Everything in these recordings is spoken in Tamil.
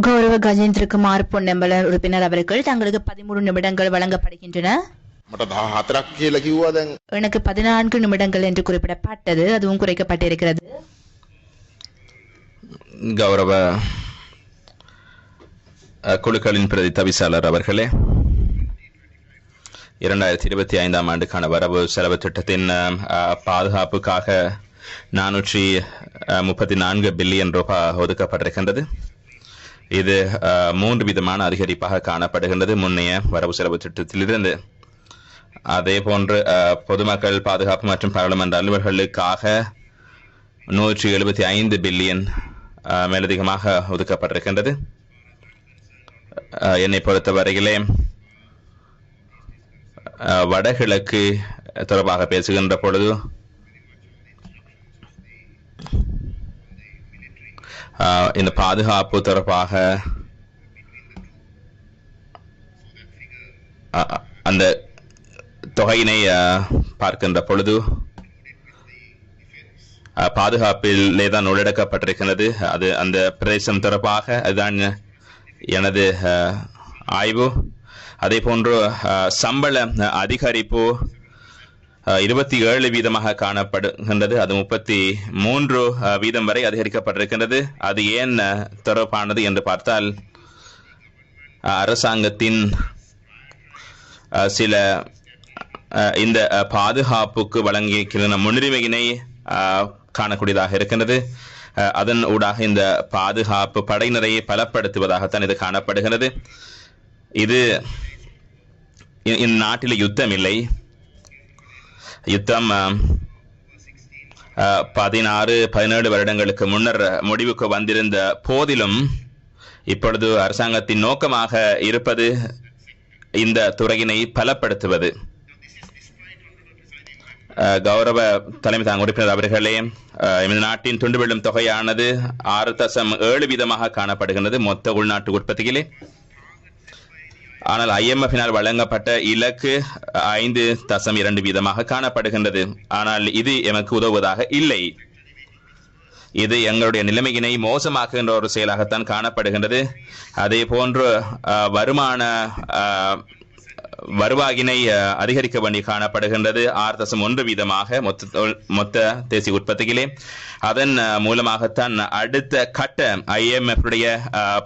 கௌரவ கஜேந்திரகுமார் குமார் பொன்னம்பல உறுப்பினர் அவர்கள் தங்களுக்கு பதிமூணு நிமிடங்கள் வழங்கப்படுகின்றன. எனக்கு பதினான்கு நிமிடங்கள் என்று குறிப்பிடப்பட்டது. அதுவும் குறைக்கப்பட்டிருக்கிறது. கௌரவ குழுக்களின் பிரதி தவிசாளர் அவர்களே இரண்டாயிரத்தி இருபத்தி ஐந்தாம் ஆண்டுக்கான வரவு செலவு திட்டத்தின் பாதுகாப்புக்காக நானூற்றி முப்பத்தி நான்கு பில்லியன் ரூபாய் ஒதுக்கப்பட்டிருக்கின்றது இது மூன்று விதமான அதிகரிப்பாக காணப்படுகின்றது முன்னைய வரவு செலவு திட்டத்திலிருந்து அதே போன்று பொதுமக்கள் பாதுகாப்பு மற்றும் பாராளுமன்ற அலுவலர்களுக்காக நூற்றி எழுபத்தி ஐந்து பில்லியன் மேலதிகமாக ஒதுக்கப்பட்டிருக்கின்றது என்னை பொறுத்தவரையிலே வடகிழக்கு தொடர்பாக பேசுகின்ற பொழுது இந்த பாதுகாப்பு தொடர்பாக அந்த தொகையினை பார்க்கின்ற பொழுது பாதுகாப்பிலே தான் உள்ளடக்கப்பட்டிருக்கிறது அது அந்த பிரதேசம் தொடர்பாக அதுதான் எனது ஆய்வு. அதே போன்று சம்பள அதிகரிப்பு இருபத்தி ஏழு வீதமாக காணப்படுகின்றது. அது முப்பத்தி மூன்று வீதம் வரை அதிகரிக்கப்பட்டிருக்கின்றது. அது ஏன் தொடர்பானது என்று பார்த்தால் அரசாங்கத்தின் சில இந்த பாதுகாப்புக்கு வழங்கியிருக்கிற முன்னுரிமையினை காணக்கூடியதாக இருக்கின்றது. அதன் ஊடாக இந்த பாதுகாப்பு படையினரை பலப்படுத்துவதாகத்தான் இது காணப்படுகிறது இது இந்நாட்டில் யுத்தம் இல்லை யுத்தம் பதினாறு பதினேழு வருடங்களுக்கு முன்னர் முடிவுக்கு வந்திருந்த போதிலும் இப்பொழுது அரசாங்கத்தின் நோக்கமாக இருப்பது இந்த துறையினை பலப்படுத்துவது கௌரவ தலைமை தாங்க உறுப்பினர் அவர்களே அஹ், இந்த நாட்டின் துண்டு விழும் தொகையானது ஆறு தசம் ஏழு வீதமாக காணப்படுகின்றது மொத்த உள்நாட்டு உற்பத்தியிலே ஆனால் ஐஎம்எஃபினால் வழங்கப்பட்ட இலக்கு ஐந்து தசம் இரண்டு வீதமாக காணப்படுகின்றது. ஆனால் இது எமக்கு உதவுவதாக இல்லை. இது எங்களுடைய நிலைமையினை மோசமாக்குகின்ற ஒரு செயலாகத்தான் காணப்படுகின்றது. அதே போன்று வருமான வருவாயினை அதிகரிக்க வேண்டி காணப்படுகின்றது. ஆறு தசம் ஒன்று வீதமாக மொத்த மொத்த தேசிய உற்பத்தியிலே. அதன் மூலமாகத்தான் அடுத்த கட்ட ஐஎம்எஃப்டைய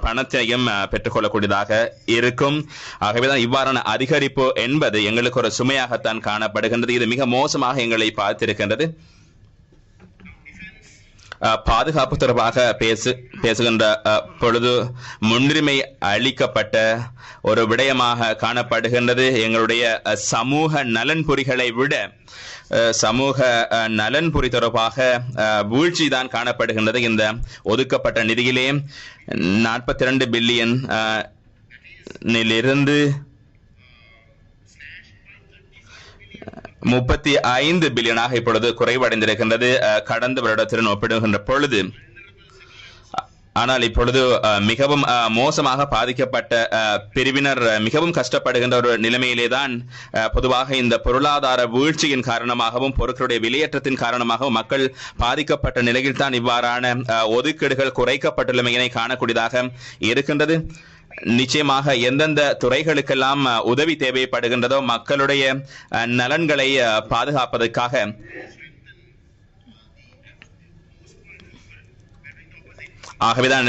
பணத்தையும் பெற்றுக்கொள்ளக்கூடியதாக இருக்கும். ஆகவேதான் இவ்வாறான அதிகரிப்பு என்பது எங்களுக்கு ஒரு சுமையாகத்தான் காணப்படுகின்றது. இது மிக மோசமாக எங்களை பார்த்திருக்கின்றது. பாதுகாப்பு தொடர்பாக பேசு பேசுகின்ற பொழுது முன்னுரிமை அளிக்கப்பட்ட ஒரு விடயமாக காணப்படுகின்றது. எங்களுடைய சமூக நலன்புரிகளை விட சமூக நலன்புரி தொடர்பாக வீழ்ச்சி தான் காணப்படுகின்றது இந்த ஒதுக்கப்பட்ட நிதியிலே. நாற்பத்தி ரெண்டு பில்லியன் இருந்து முப்பத்தி ஐந்து பில்லியனாக இப்பொழுது குறைவடைந்திருக்கின்றது. கடந்த வருடத்துடன் ஒப்பிடுகின்ற பொழுது ஆனால் இப்பொழுது மிகவும் மோசமாக பாதிக்கப்பட்ட பிரிவினர் மிகவும் கஷ்டப்படுகின்ற ஒரு நிலைமையிலே தான் பொதுவாக இந்த பொருளாதார வீழ்ச்சியின் காரணமாகவும் பொருட்களுடைய விலையேற்றத்தின் காரணமாகவும் மக்கள் பாதிக்கப்பட்ட நிலையில் தான் இவ்வாறான ஒதுக்கீடுகள் குறைக்கப்பட்டுள்ளமையினை காணக்கூடியதாக இருக்கின்றது. நிச்சயமாக எந்தெந்த துறைகளுக்கெல்லாம் உதவி தேவைப்படுகின்றதோ மக்களுடைய நலன்களை பாதுகாப்பதற்காக. ஆகவேதான்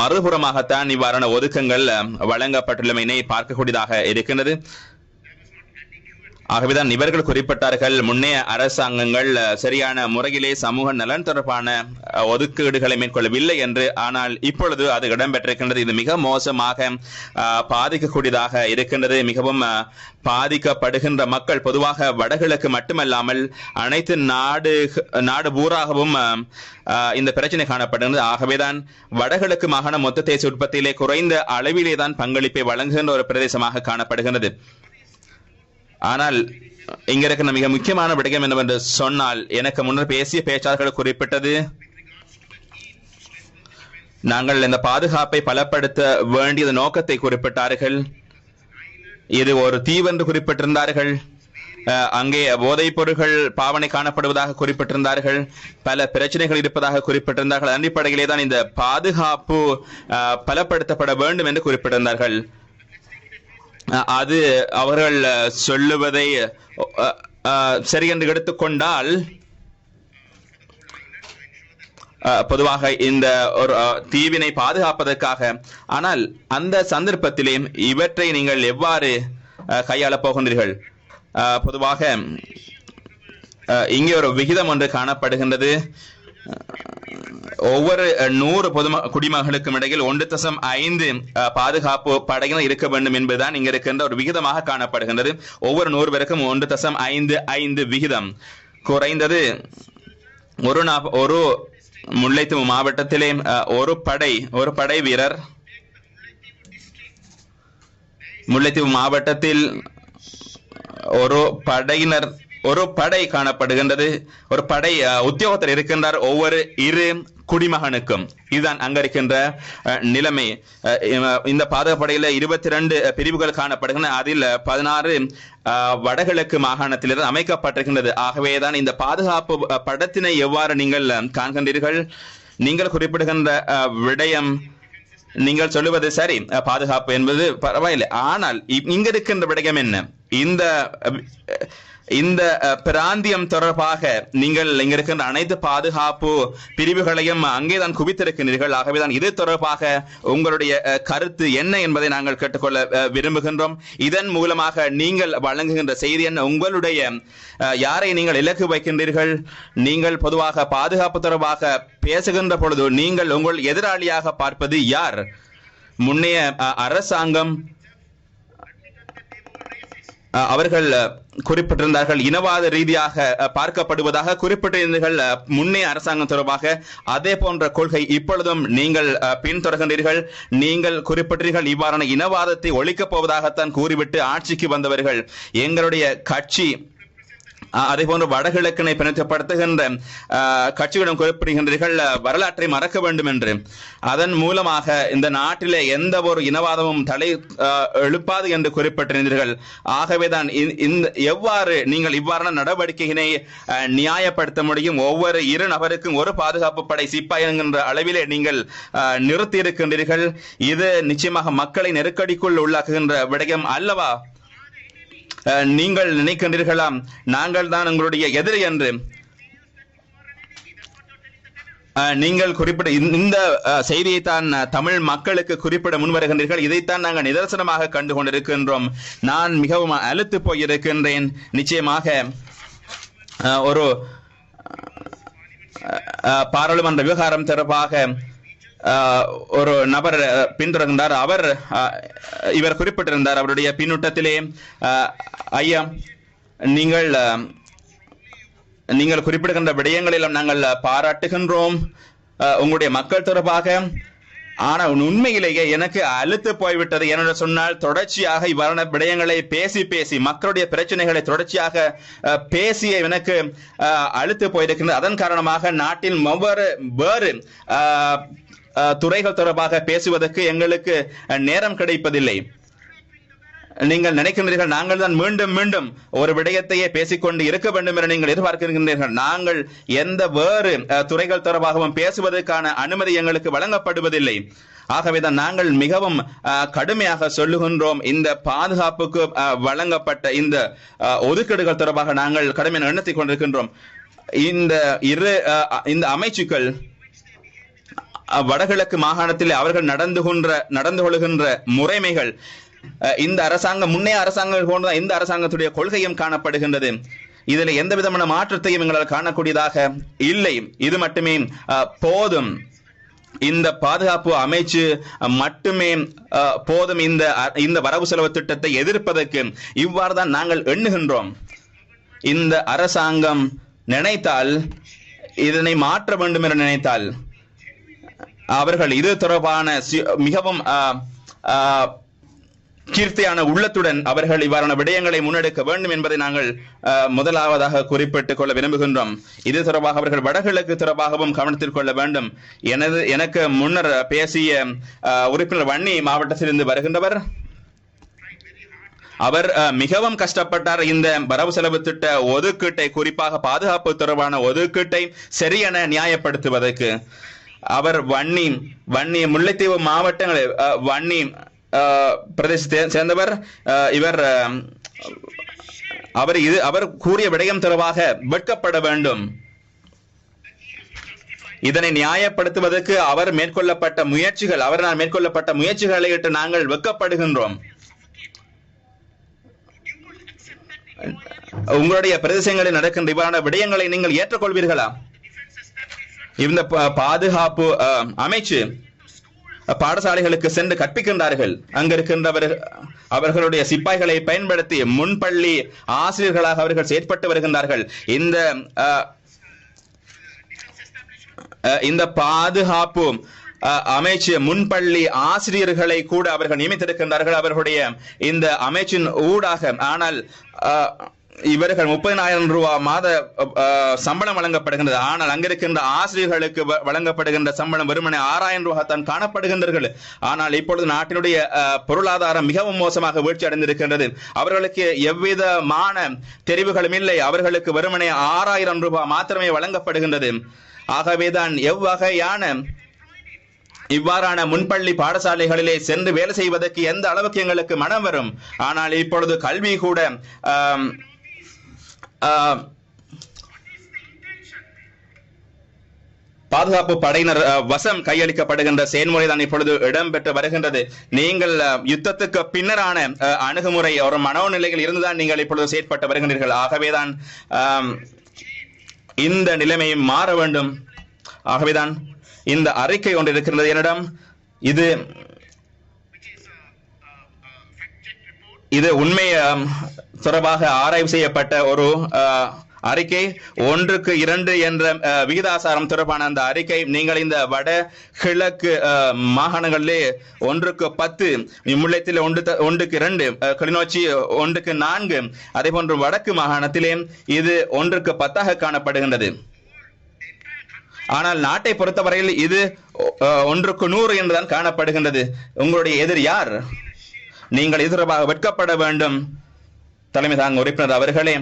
மறுபுறமாகத்தான் இவ்வாறான ஒதுக்கங்கள் வழங்கப்பட்டுள்ளமையினை பார்க்கக்கூடியதாக இருக்கின்றது. ஆகவேதான் இவர்கள் குறிப்பிட்டார்கள் முன்னைய அரசாங்கங்கள் சரியான முறையிலே சமூக நலன் தொடர்பான ஒதுக்கீடுகளை மேற்கொள்ளவில்லை என்று ஆனால் இப்பொழுது அது இடம்பெற்றிருக்கின்றது. இது மிக மோசமாக பாதிக்கக்கூடியதாக இருக்கின்றது. மிகவும் பாதிக்கப்படுகின்ற மக்கள் பொதுவாக வடகிழக்கு மட்டுமல்லாமல் அனைத்து நாடு நாடு பூராகவும் இந்த பிரச்சனை காணப்படுகிறது ஆகவேதான் வடகிழக்கு மாகாண மொத்த தேசிய உற்பத்தியிலே குறைந்த அளவிலே தான் பங்களிப்பை வழங்குகின்ற ஒரு பிரதேசமாக காணப்படுகிறது ஆனால் இங்க இருக்கிற மிக முக்கியமான விடயம் என்னவென்று சொன்னால் எனக்கு முன்னர் பேசிய பேச்சாளர்கள் குறிப்பிட்டது நாங்கள் இந்த பாதுகாப்பை பலப்படுத்த வேண்டியது நோக்கத்தை குறிப்பிட்டார்கள். இது ஒரு தீவென்று குறிப்பிட்டிருந்தார்கள். அங்கே போதைப் பொருட்கள் பாவனை காணப்படுவதாக குறிப்பிட்டிருந்தார்கள். பல பிரச்சனைகள் இருப்பதாக குறிப்பிட்டிருந்தார்கள். அடிப்படையிலே தான் இந்த பாதுகாப்பு பலப்படுத்தப்பட வேண்டும் என்று குறிப்பிட்டிருந்தார்கள். அது அவர்கள் சொல்லுவதை அஹ், சரி என்று எடுத்துக்கொண்டால் அஹ், பொதுவாக இந்த ஒரு தீவினை பாதுகாப்பதற்காக. ஆனால் அந்த சந்தர்ப்பத்திலே இவற்றை நீங்கள் எவ்வாறு கையாளப் போகின்றீர்கள்? அஹ், பொதுவாக அஹ், இங்கே ஒரு விகிதம் ஒன்று காணப்படுகின்றது. ஒவ்வொரு நூறு பொது குடிமகளுக்கும் இடையில் ஒன்று தசம் ஐந்து பாதுகாப்பு படையினர் இருக்க வேண்டும் என்பதுதான் இங்க இருக்கின்ற ஒரு விகிதமாக காணப்படுகின்றது. ஒவ்வொரு நூறு பேருக்கும் ஒன்று தசம் ஐந்து ஐந்து விகிதம். குறைந்தது ஒரு ஒரு முல்லைத்தீவு மாவட்டத்திலே ஒரு படை ஒரு படை வீரர் முல்லைத்தீவு மாவட்டத்தில் ஒரு படையினர் ஒரு படை காணப்படுகின்றது. ஒரு படை உத்தியோகத்தில் உத்தியோகத்தர் இருக்கின்றார் ஒவ்வொரு இரு குடிமகனுக்கும். இதுதான் அங்க இருக்கின்ற நிலைமை. இந்த பாதுகாப்படையில இருபத்தி ரெண்டு பிரிவுகள் காணப்படுகின்றன. அதில் பதினாறு வடகிழக்கு மாகாணத்திலிருந்து அமைக்கப்பட்டிருக்கின்றது. ஆகவேதான் இந்த பாதுகாப்பு படத்தினை எவ்வாறு நீங்கள் காண்கின்றீர்கள்? நீங்கள் குறிப்பிடுகின்ற விடயம் நீங்கள் சொல்லுவது சரி. பாதுகாப்பு என்பது பரவாயில்லை. ஆனால் இங்க இருக்கின்ற விடயம் என்ன? இந்த இந்த பிராந்தியம் தொடர்பாக நீங்கள் இங்க இருக்கின்ற அனைத்து பாதுகாப்பு பிரிவுகளையும் அங்கேதான் குவித்திருக்கின்றீர்கள் ஆகவேதான் இது தொடர்பாக உங்களுடைய கருத்து என்ன என்பதை நாங்கள் கேட்டுக்கொள்ள விரும்புகின்றோம். இதன் மூலமாக நீங்கள் வழங்குகின்ற செய்தி என்ன? உங்களுடைய அஹ், யாரை நீங்கள் இலக்கு வைக்கின்றீர்கள்? நீங்கள் பொதுவாக பாதுகாப்பு தொடர்பாக பேசுகின்ற பொழுது நீங்கள் உங்கள் எதிராளியாக பார்ப்பது யார்? முன்னைய அரசாங்கம் அவர்கள் குறிப்பிட்டிருந்தார்கள். இனவாத ரீதியாக பார்க்கப்படுவதாக குறிப்பிட்டிருந்தீர்கள். முன்னே அரசாங்கம் தொடர்பாக அதே போன்ற கொள்கை இப்பொழுதும் நீங்கள் அஹ், பின்தொடர்கின்றீர்கள். நீங்கள் குறிப்பிட்டீர்கள் இவ்வாறான இனவாதத்தை ஒழிக்கப் போவதாகத்தான் கூறிவிட்டு ஆட்சிக்கு வந்தவர்கள். எங்களுடைய கட்சி அதே போன்று வடகிழக்கினை பிணைப்படுத்துகின்ற அஹ், கட்சிகளிடம் குறிப்பிடுகின்றீர்கள் வரலாற்றை மறக்க வேண்டும் என்று. அதன் மூலமாக இந்த நாட்டிலே எந்த ஒரு இனவாதமும் தலை எழுப்பாது என்று குறிப்பிட்டிருந்தீர்கள். ஆகவேதான் இந்த எவ்வாறு நீங்கள் இவ்வாறான நடவடிக்கையினை அஹ், நியாயப்படுத்த முடியும்? ஒவ்வொரு இரு நபருக்கும் ஒரு பாதுகாப்பு படை சிப்பாய் என்கின்ற அளவிலே நீங்கள் அஹ், நிறுத்தி இருக்கின்றீர்கள் இது நிச்சயமாக மக்களை நெருக்கடிக்குள் உள்ளாக்குகின்ற விடயம் அல்லவா? நீங்கள் நினைக்கின்றீர்களாம் நாங்கள் தான் உங்களுடைய எதிரி என்று. நீங்கள் குறிப்பிட இந்த- செய்தியை அஹ், தமிழ் மக்களுக்கு குறிப்பிட முன்வருகின்றீர்கள். இதைத்தான் நாங்கள் நிதர்சனமாக கண்டு கொண்டிருக்கின்றோம் நான் மிகவும் அழுத்து போயிருக்கின்றேன். நிச்சயமாக அஹ், ஒரு அஹ், பாராளுமன்ற விவகாரம் தொடர்பாக ஒரு நபர் பின்தொடர்ந்தார். அவர் இவர் குறிப்பிட்டிருந்தார் அவருடைய பின்னூட்டத்திலே ஐயா நீங்கள் நீங்கள் குறிப்பிடுகின்ற விடயங்களிலும் நாங்கள் பாராட்டுகின்றோம் உங்களுடைய மக்கள் தொடர்பாக. ஆனால் உண்மையிலேயே எனக்கு அழுத்து போய்விட்டது என்று சொன்னால் தொடர்ச்சியாக இவ்வாறான விடயங்களை பேசி பேசி மக்களுடைய பிரச்சனைகளை தொடர்ச்சியாக பேசிய எனக்கு அழுத்து போயிருக்கின்றது. அதன் காரணமாக நாட்டின் ஒவ்வொரு வேறு துறைகள் தொடர்பாக பேசுவதற்கு எங்களுக்கு நேரம் கிடைப்பதில்லை. நீங்கள் நினைக்கின்றீர்கள் நாங்கள் தான் மீண்டும் மீண்டும் ஒரு விடயத்தையே பேசிக்கொண்டு இருக்க வேண்டும் என நீங்கள் எதிர்பார்க்கின்றீர்கள். நாங்கள் எந்த வேறு துறைகள் தொடர்பாகவும் பேசுவதற்கான அனுமதி எங்களுக்கு வழங்கப்படுவதில்லை. ஆகவேதான் நாங்கள் மிகவும் கடுமையாக சொல்லுகின்றோம். இந்த பாதுகாப்புக்கு வழங்கப்பட்ட இந்த ஒதுக்கீடுகள் தொடர்பாக நாங்கள் கடுமையான எண்ணத்தை கொண்டிருக்கின்றோம். இந்த இரு அஹ், இந்த அமைச்சுக்கள் வடகிழக்கு மாகாணத்தில் அவர்கள் நடந்து கொன்ற நடந்து கொள்கின்ற முறைமைகள் இந்த அரசாங்கம் முன்னே அரசாங்கம் போன்ற இந்த அரசாங்கத்துடைய கொள்கையும் காணப்படுகின்றது. இதில் எந்த விதமான மாற்றத்தையும் எங்களால் காணக்கூடியதாக இல்லை. இது மட்டுமே போதும். இந்த பாதுகாப்பு அமைச்சு மட்டுமே போதும் இந்த அ- இந்த வரவு செலவு திட்டத்தை எதிர்ப்பதற்கு இவ்வாறு தான் நாங்கள் எண்ணுகின்றோம். இந்த அரசாங்கம் நினைத்தால் இதனை மாற்ற வேண்டும் என நினைத்தால் அவர்கள் இது தொடர்பான மிகவும் கீர்த்தியான உள்ளத்துடன் அவர்கள் இவ்வாறான விடயங்களை முன்னெடுக்க வேண்டும் என்பதை நாங்கள் முதலாவதாக குறிப்பிட்டுக் கொள்ள விரும்புகின்றோம். இது தொடர்பாக அவர்கள் வடகிழக்கு தொடர்பாகவும் கவனத்தில் கொள்ள வேண்டும். எனது எனக்கு முன்னர் பேசிய உறுப்பினர் வன்னி மாவட்டத்திலிருந்து வருகின்றவர் அவர் அஹ், மிகவும் கஷ்டப்பட்டார். இந்த வரவு செலவு திட்ட ஒதுக்கீட்டை குறிப்பாக பாதுகாப்பு தொடர்பான ஒதுக்கீட்டை சரியென நியாயப்படுத்துவதற்கு. அவர் வன்னி வன்னி முல்லைத்தீவு மாவட்டங்களை வன்னி பிரதேசத்தை சேர்ந்தவர் அஹ், இவர் அவர் இது அவர் கூறிய விடயம் தொடர்பாக வெட்கப்பட வேண்டும் இதனை நியாயப்படுத்துவதற்கு அவர் மேற்கொள்ளப்பட்ட முயற்சிகள் அவரால் மேற்கொள்ளப்பட்ட முயற்சிகளை இட்டு நாங்கள் வெட்கப்படுகின்றோம் உங்களுடைய பிரதேசங்களில் நடக்கின்ற இவ்வாறான விடயங்களை நீங்கள் ஏற்றுக்கொள்வீர்களா இந்த பா- பாதுகாப்பு அஹ், அமைச்சு பாடசாலைகளுக்கு சென்று கற்பிக்கின்றார்கள். அங்கிருக்கின்றவர் அவர்களுடைய சிப்பாய்களை பயன்படுத்தி முன்பள்ளி ஆசிரியர்களாக அவர்கள் செயற்பட்டு வருகின்றார்கள். இந்த அஹ், அஹ், இந்த பாதுகாப்பு அஹ், அமைச்சு முன்பள்ளி ஆசிரியர்களை கூட அவர்கள் நியமித்திருக்கின்றார்கள். அவர்களுடைய இந்த அமைச்சின் ஊடாக. ஆனால் அஹ், இவர்கள் முப்பதினாயிரம் ரூபாய் மாத சம்பளம் வழங்கப்படுகின்றது. ஆனால் அங்கிருக்கின்ற ஆசிரியர்களுக்கு வ- வழங்கப்படுகின்ற சம்பளம் வெறுமனே ஆறாயிரம் ரூபாய் தான் காணப்படுகின்றார்கள் ஆனால் இப்பொழுது நாட்டினுடைய பொருளாதாரம் மிகவும் மோசமாக வீழ்ச்சி அடைந்திருக்கின்றது. அவர்களுக்கு எவ்விதமான தெரிவுகளும் இல்லை. அவர்களுக்கு வெறுமனே ஆறாயிரம் ரூபாய் மாத்திரமே வழங்கப்படுகின்றது. ஆகவேதான் எவ்வகையான இவ்வாறான முன்பள்ளி பாடசாலைகளிலே சென்று வேலை செய்வதற்கு எந்த அளவுக்கு எங்களுக்கு மனம் வரும். ஆனால் இப்பொழுது கல்வி கூட பாதுகாப்பு படையினர் வசம் கையளிக்கப்படுகின்ற செயல்முறை தான் இப்பொழுது இடம்பெற்று வருகின்றது. நீங்கள் யுத்தத்துக்கு பின்னரான அஹ், அணுகுமுறை ஒரு மனோநிலையில் இருந்துதான் நீங்கள் இப்பொழுது செயற்பட்டு வருகின்றீர்கள். ஆகவேதான் இந்த நிலைமை மாற வேண்டும். ஆகவேதான் இந்த அறிக்கை ஒன்று இருக்கின்றது. என்னிடம் இது இது உண்மை தொடர்பாக ஆராய்வு செய்யப்பட்ட ஒரு ஆஹ், அறிக்கை. ஒன்றுக்கு இரண்டு என்ற விகிதாசாரம் தொடர்பான அந்த அறிக்கை. நீங்கள் இந்த வட கிழக்கு ஆஹ், மாகாணங்களிலே ஒன்றுக்கு பத்து முல்லைத்தில் ஒன்று ஒன்றுக்கு இரண்டு கிளிநொச்சி ஒன்றுக்கு நான்கு அதே போன்று வடக்கு மாகாணத்திலே இது ஒன்றுக்கு பத்தாக காணப்படுகின்றது. ஆனால் நாட்டை பொறுத்தவரையில் இது ஒன்றுக்கு நூறு என்றுதான் காணப்படுகின்றது. உங்களுடைய எதிர் யார்? நீங்கள் இது வெட்கப்பட வேண்டும். தலைமை தாங்க உறுப்பினர் அவர்களே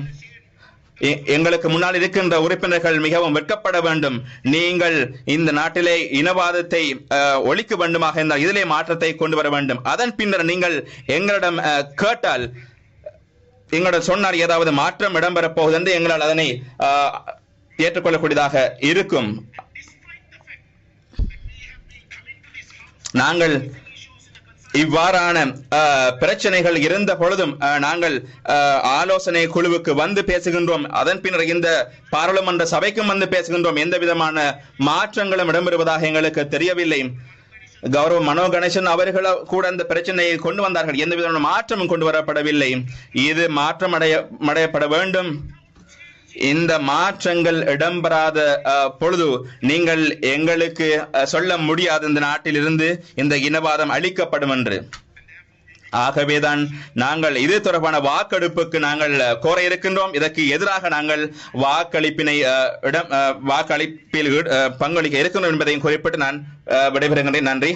எ- எங்களுக்கு முன்னால் இருக்கின்ற உறுப்பினர்கள் மிகவும் வெட்கப்பட வேண்டும். நீங்கள் இந்த நாட்டிலே இனவாதத்தை அஹ், ஒழிக்க வேண்டுமாக இருந்தால் இதிலே மாற்றத்தை கொண்டு வர வேண்டும். அதன் பின்னர் நீங்கள் எங்களிடம் அஹ், கேட்டால் எங்களிடம் சொன்னார் ஏதாவது மாற்றம் இடம்பெறப் போகுது என்று எங்களால் அதனை ஏற்றுக்கொள்ளக்கூடியதாக இருக்கும். நாங்கள் இவ்வாறான பிரச்சனைகள் இருந்த பொழுதும் நாங்கள் ஆலோசனை குழுவுக்கு வந்து பேசுகின்றோம். அதன் பின்னர் இந்த பாராளுமன்ற சபைக்கும் வந்து பேசுகின்றோம். எந்த விதமான மாற்றங்களும் இடம்பெறுவதாக எங்களுக்கு தெரியவில்லை. கௌரவ மனோ கணேசன் அவர்கள கூட அந்த பிரச்சனையை கொண்டு வந்தார்கள். எந்த விதமான மாற்றமும் கொண்டு வரப்படவில்லை. இது மாற்றம் அடைய அடையப்பட வேண்டும். இந்த மாற்றங்கள் இடம்பெறாத அஹ், பொழுது நீங்கள் எங்களுக்கு அஹ், சொல்ல முடியாது இந்த நாட்டிலிருந்து இந்த இனவாதம் அளிக்கப்படும் என்று. ஆகவேதான் நாங்கள் இது தொடர்பான வாக்கெடுப்புக்கு நாங்கள் கோர இருக்கின்றோம். இதற்கு எதிராக நாங்கள் வாக்களிப்பினை அஹ், இடம் அஹ், வாக்களிப்பில் பங்களிக்க இருக்கின்றோம் என்பதையும் குறிப்பிட்டு நான் அஹ், விடைபெறுகின்றேன். நன்றி.